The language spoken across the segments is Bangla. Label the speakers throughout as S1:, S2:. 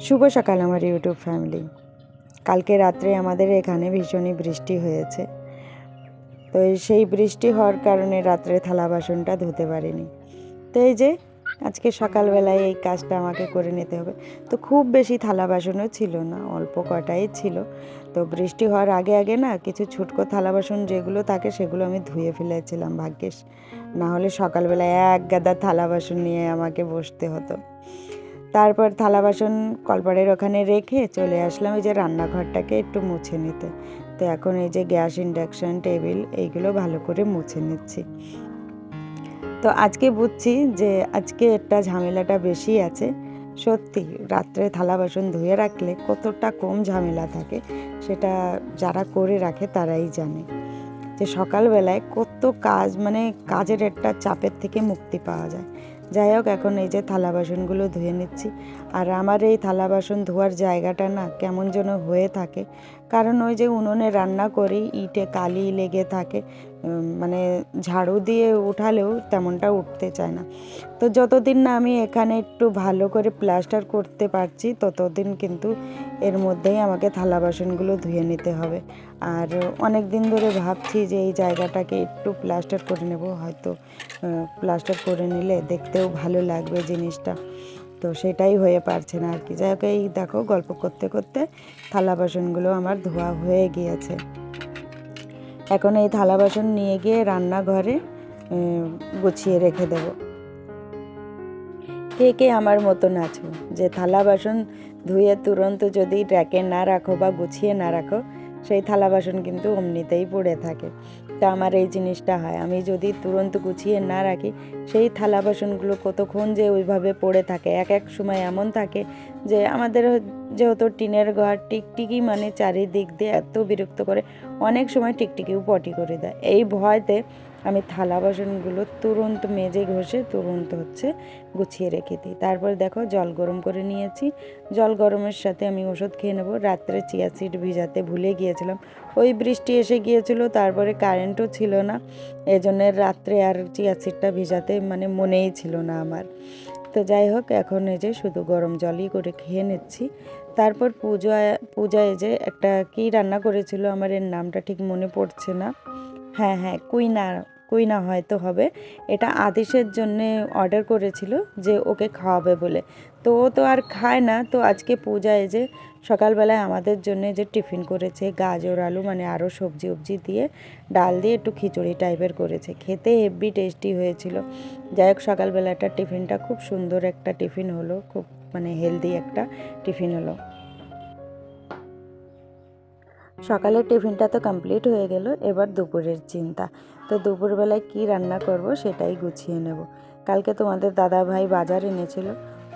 S1: শুভ সকাল আমার ইউটিউব ফ্যামিলি। কালকে রাত্রে আমাদের এখানে ভীষণই বৃষ্টি হয়েছে। তো সেই বৃষ্টি হওয়ার কারণে রাত্রে থালা বাসনটা ধুতে পারিনি। তো এই যে, আজকে সকালবেলায় এই কাজটা আমাকে করে নিতে হবে। তো খুব বেশি থালা বাসনও ছিল না, অল্প কটাই ছিল। তো বৃষ্টি হওয়ার আগে আগে না কিছু ছুটকো থালা বাসন যেগুলো থাকে সেগুলো আমি ধুয়ে ফেলেছিলাম, ভাগ্যিস। না হলে সকালবেলায় এক গাদা থালা বাসন নিয়ে আমাকে বসতে হতো। তারপর থালা বাসন কলপাড়ের ওখানে রেখে চলে আসলাম ওই যে রান্নাঘরটাকে একটু মুছে নিতে। তো এখন এই যে গ্যাস ইন্ডাকশন টেবিল এইগুলো ভালো করে মুছে নিচ্ছি। তো আজকে বুঝছি যে আজকে একটা ঝামেলাটা বেশি আছে। সত্যি, রাত্রে থালা বাসন ধুয়ে রাখলে কতটা কম ঝামেলা থাকে সেটা যারা করে রাখে তারাই জানে। যে সকালবেলায় কত কাজ মানে কাজের একটা চাপের থেকে মুক্তি পাওয়া যায়। যাই হোক, এখন এই যে থালা বাসনগুলো ধুয়ে নিচ্ছি। আর আমার এই থালা বাসন ধোয়ার জায়গাটা না কেমন যেন হয়ে থাকে। কারণ ওই যে উনুনে রান্না করি, ইটে কালি লেগে থাকে মানে ঝাড়ু দিয়ে উঠালেও তেমনটা উঠতে চায় না। তো যতদিন না আমি এখানে একটু ভালো করে প্লাস্টার করতে পারছি, ততদিন কিন্তু এর মধ্যেই আমাকে থালা বাসনগুলো ধুয়ে নিতে হবে। আর অনেক দিন ধরে ভাবছি যে এই জায়গাটাকে একটু প্লাস্টার করে নেব, হয়তো প্লাস্টার করে নিলে দেখতেও ভালো লাগবে জিনিসটা। তো সেটাই হয়ে পারছে না আর কি। যাই হোক, এই দেখো গল্প করতে করতে থালা বাসনগুলো আমার ধোয়া হয়ে গিয়েছে। এখন এই থালা বাসন নিয়ে গিয়ে রান্নাঘরে গুছিয়ে রেখে দেবো। কে কে আমার মতন আছো? যে থালা বাসন ধুয়ে তুরন্ত যদি ট্র্যাকে না রাখো বা গুছিয়ে না রাখো সেই থালা বাসন কিন্তু অমনিতেই পড়ে থাকে। তো আমার এই জিনিসটা হয়। আমি যদি তুরন্ত গুছিয়ে না রাখি, সেই থালা বাসনগুলো কতক্ষণ যে ওইভাবে পড়ে থাকে। এক এক সময় এমন থাকে যে আমাদের যেহেতু টিনের ঘর টিকটিকি মানে চারিদিক দিয়ে এত বিরক্ত করে, অনেক সময় টিকটিকিও পটি করে দেয়। এই ভয়তে আমি থালা বাসনগুলো তুরন্ত মেজে ঘষে তুরন্ত হচ্ছে গুছিয়ে রেখে দিই। তারপর দেখো জল গরম করে নিয়েছি। জল গরমের সাথে আমি ওষুধ খেয়ে নেব। রাত্রে চিয়া সিড ভিজাতে ভুলে গিয়েছিলাম। ওই বৃষ্টি এসে গিয়েছিল, তারপরে কারেন্টও ছিল না। এজন্য রাত্রে আর চিয়া সিডটা ভিজাতে মানে মনেই ছিল না আমার। তো যাই হোক, এখন এই যে শুধু গরম জলই করে খেয়ে নিচ্ছি। তারপর পূজা পূজায় যে একটা কী রান্না করেছিল, আমার এর নামটা ঠিক মনে পড়ছে না। হ্যাঁ হ্যাঁ কুইনা কুইনা হয়তো হবে। এটা আদেশের জন্য অর্ডার করেছিল যে ওকে খাওয়াবে বলে। তো ও তো আর খায় না। তো আজকে পূজায় যে সকালবেলায় আমাদের জন্য যে টিফিন করেছে, গাজর, আলু মানে আরও সবজি উবজি দিয়ে ডাল দিয়ে একটু খিচুড়ি টাইপের করেছে। খেতে হেভি টেস্টি হয়েছিল। যাই হোক, সকালবেলাটা টিফিনটা খুব সুন্দর একটা টিফিন হলো। খুব মানে হেলদি একটা টিফিন হলো। সকালের টিফিনটা তো কমপ্লিট হয়ে গেল, এবার দুপুরের চিন্তা। তো দুপুরবেলায় কি রান্না করব সেটাই গুছিয়ে নেব। কালকে তোমাদের দাদা ভাই বাজার এনেছিল।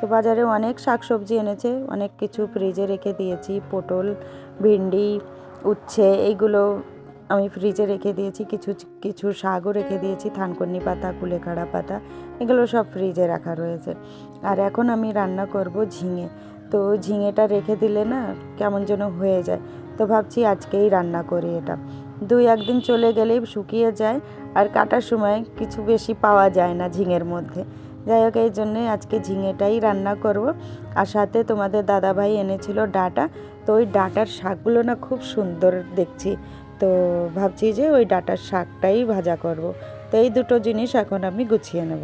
S1: তো বাজারে অনেক শাকসবজি এনেছে, অনেক কিছু ফ্রিজে রেখে দিয়েছি, পটল, ভিন্ডি, উচ্ছে, এইগুলো আমি ফ্রিজে রেখে দিয়েছি, কিছু কিছু শাকও রেখে দিয়েছি, থানকুনি পাতা, কুলেখাড়া পাতা, এগুলো সব ফ্রিজে রাখা রয়েছে। আর এখন আমি রান্না করব ঝিঙে। তো ঝিঙেটা রেখে দিলে না কেমন যেন হয়ে যায়। তো ভাবছি আজকেই রান্না করি এটা। দুই একদিন চলে গেলেই শুকিয়ে যায় আর কাটার সময় কিছু বেশি পাওয়া যায় না ঝিঙের মধ্যে। যাই হোক, এই জন্যে আজকে ঝিঙেটাই রান্না করব। আর সাথে তোমাদের দাদাভাই এনেছিল ডাটা। তো ওই ডাটার শাকগুলো না খুব সুন্দর দেখছি। তো ভাবছি যে ওই ডাটার শাকটাই ভাজা করব। তো এই দুটো জিনিস এখন আমি গুছিয়ে নেব।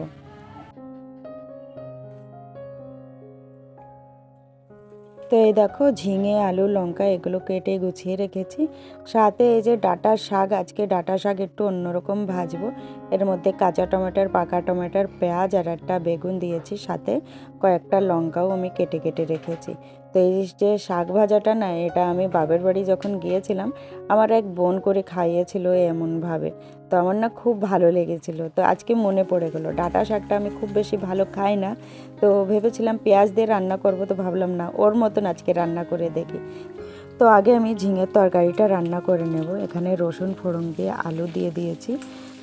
S1: তো এই দেখো ঝিঙে, আলু, লঙ্কা এগুলো কেটে গুছিয়ে রেখেছি। সাথে এই যে ডাটা শাক, আজকে ডাটা শাক একটু অন্যরকম ভাজবো। এর মধ্যে কাঁচা টমেটোর, পাকা টমেটোর পেঁয়াজ আর একটা বেগুন দিয়েছি। সাথে কয়েকটা লঙ্কাও আমি কেটে কেটে রেখেছি। তো এই যে শাক ভাজাটা না, এটা আমি বাবের বাড়ি যখন গিয়েছিলাম, আমার এক বোন করে খাইয়েছিল এমনভাবে। তো আমার না খুব ভালো লেগেছিল। তো আজকে মনে পড়ে গেলো। ডাটা শাকটা আমি খুব বেশি ভালো খাই না। তো ভেবেছিলাম পেঁয়াজ দিয়ে রান্না করব, তো ভাবলাম না, ওর মতন আজকে রান্না করে দেখি। তো আগে আমি ঝিঙের তরকারিটা রান্না করে নেব। এখানে রসুন, ফোড়ন দিয়ে আলু দিয়ে দিয়েছি।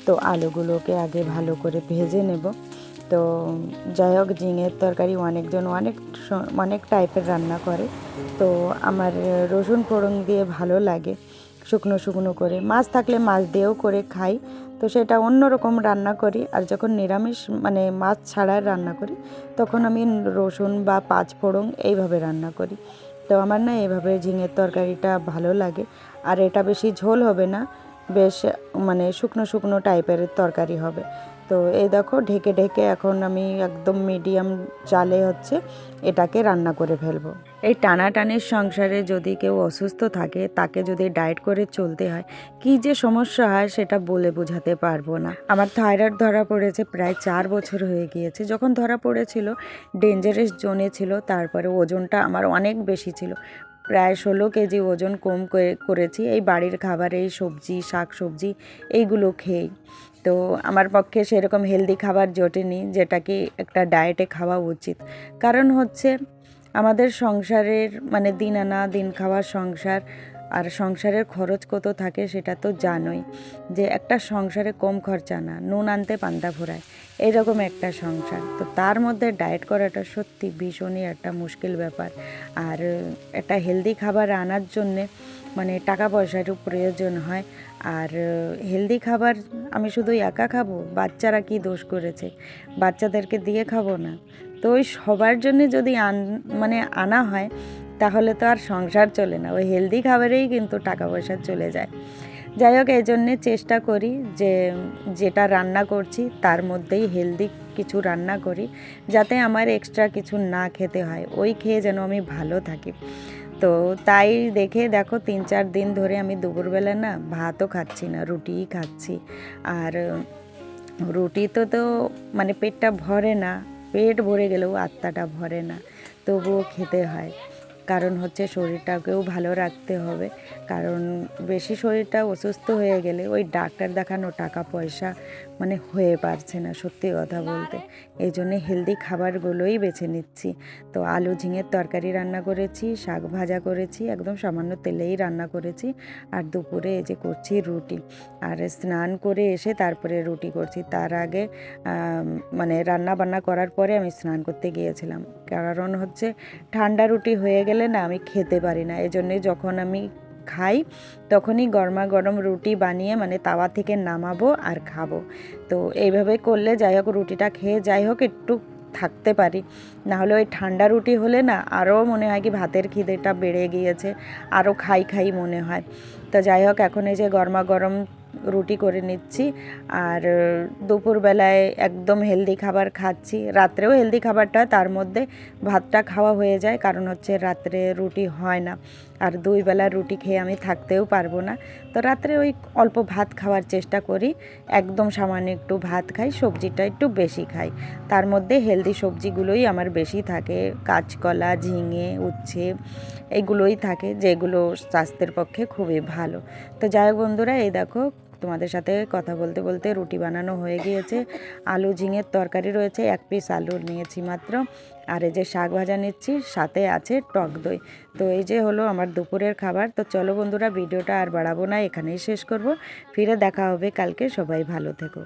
S1: তো আলুগুলোকে আগে ভালো করে ভেজে নেব। তো যাই হোক, ঝিঙের তরকারি অনেকজন অনেক অনেক টাইপের রান্না করে। তো আমার রসুন, ফোড়ন দিয়ে ভালো লাগে। শুকনো শুকনো করে। মাছ থাকলে মাছ দিয়েও করে খাই। তো সেটা সেটা অন্যরকম রান্না করি। আর যখন নিরামিষ মানে মাছ ছাড়া রান্না করি, তখন আমি রসুন বা পাঁচ ফোড়ন এইভাবে রান্না করি। তো আমার না এইভাবে ঝিঙের তরকারিটা ভালো লাগে। আর এটা বেশি ঝোল হবে না, বেশ মানে শুকনো শুকনো টাইপের তরকারি হবে। তো এই দেখো ঢেকে ঢেকে এখন আমি একদম মিডিয়াম চালে হচ্ছে এটাকে রান্না করে ফেলব। এই টানাটানির সংসারে যদি কেউ অসুস্থ থাকে, তাকে যদি ডায়েট করে চলতে হয়, কি যে সমস্যা হয় সেটা বলে বোঝাতে পারব না। আমার থাইরয়েড ধরা পড়েছে প্রায় চার বছর হয়ে গিয়েছে। যখন ধরা পড়েছিল ডেঞ্জারাস জোনে ছিল, তারপরে ওজনটা আমার অনেক বেশি ছিল। প্রায় ষোলো কেজি ওজন কম করে- করেছি। এই বাড়ির খাবার এই সবজি শাক সবজি এইগুলো খেয়েই। তো আমার পক্ষে সেরকম হেলদি খাবার জোটেনি, যেটা কি একটা ডায়েটে খাওয়া উচিত। কারণ হচ্ছে আমাদের সংসারের মানে দিন আনা দিন খাওয়ার সংসার আর সংসারের খরচ কত থাকে সেটা তো জানোই। যে একটা সংসারে কম খরচা না, নুন আনতে পান্তা ফোরায় এরকম একটা সংসার। তো তার মধ্যে ডায়েট করাটা সত্যি ভীষণই একটা মুশকিল ব্যাপার। আর একটা হেলদি খাবার আনার জন্যে মানে টাকা পয়সারও প্রয়োজন হয়। আর হেলদি খাবার আমি শুধু একা খাব? বাচ্চারা কি দোষ করেছে? বাচ্চাদেরকে দিয়ে খাব না? তো ওই সবার জন্য যদি আন মানে আনা হয় তাহলে তো আর সংসার চলে না। ওই হেলদি খাবারেই কিন্তু টাকা পয়সা চলে যায়। যাই হোক, এই জন্যে চেষ্টা করি যে যেটা রান্না করছি তার মধ্যেই হেলদি কিছু রান্না করি, যাতে আমার এক্সট্রা কিছু না খেতে হয়। ওই খেয়ে যেন আমি ভালো থাকি। তো তাই দেখে দেখো, তিন চার দিন ধরে আমি দুপুরবেলা না ভাতও খাচ্ছি না, রুটিই খাচ্ছি। আর রুটি তো তো মানে পেটটা ভরে না, পেট ভরে গেলেও আত্মাটা ভরে না, তবুও খেতে হয়। কারণ হচ্ছে শরীরটাকেও ভালো রাখতে হবে। কারণ বেশি শরীরটা অসুস্থ হয়ে গেলে ওই ডাক্তার দেখানো টাকা পয়সা মানে হয়ে পারছে না সত্যি কথা বলতে। এই জন্যে হেলদি খাবারগুলোই বেছে নিচ্ছি। তো আলু, ঝিঙের তরকারি রান্না করেছি, শাক ভাজা করেছি, একদম সামান্য তেলেই রান্না করেছি। আর দুপুরে এই যে করছি রুটি। আর স্নান করে এসে তারপরে রুটি করছি। তার আগে মানে রান্না বান্না করার পরে আমি স্নান করতে গিয়েছিলাম। কারণ হচ্ছে ঠান্ডা রুটি হয়ে গেলে না আমি খেতে পারি না। এজন্যে যখন আমি খাই, তখনই গরমা গরম রুটি বানিয়ে মানে তাওয়া থেকে নামাবো আর খাব। তো এইভাবে করলে যাই হোক রুটিটা খেয়ে যাই হোক একটু থাকতে পারি। না হলে ওই ঠান্ডা রুটি হলে না আরও মনে হয় কি ভাতের খিদেটা বেড়ে গিয়েছে, আরও খাই খাই মনে হয়। তো যাই হোক এখন এই যে গরমা গরম রুটি করে নিচ্ছি। আর দুপুরবেলায় একদম হেলদি খাবার খাচ্ছি। রাত্রেও হেলদি খাবারটা তার মধ্যে ভাতটা খাওয়া হয়ে যায়, কারণ হচ্ছে রাত্রে রুটি হয় না। আর দুই বেলা রুটি খেয়ে আমি থাকতেও পারব না। তো রাত্রে ওই অল্প ভাত খাওয়ার চেষ্টা করি। একদম সামান্য একটু ভাত খাই, সবজিটা একটু বেশি খাই। তার মধ্যে হেলদি সবজিগুলোই আমার বেশি থাকে। কাঁচকলা, ঝিঙে, উচ্ছে, এগুলোই থাকে, যেগুলো স্বাস্থ্যের পক্ষে খুবই ভালো। তো যাই হোক বন্ধুরা, এই দেখো তোমাদের সাথে কথা বলতে বলতে রুটি বানানো হয়ে গিয়েছে। আলু ঝিঙের তরকারি রয়েছে, এক পিস আলু নিয়েছি মাত্র। আর এই যে শাক ভাজা নিচ্ছি, সাথে আছে টক দই। তো এই যে হলো আমার দুপুরের খাবার। তো চলো বন্ধুরা, ভিডিওটা আর বাড়াবো না, এখানেই শেষ করব। ফিরে দেখা হবে কালকে, সবাই ভালো থেকো।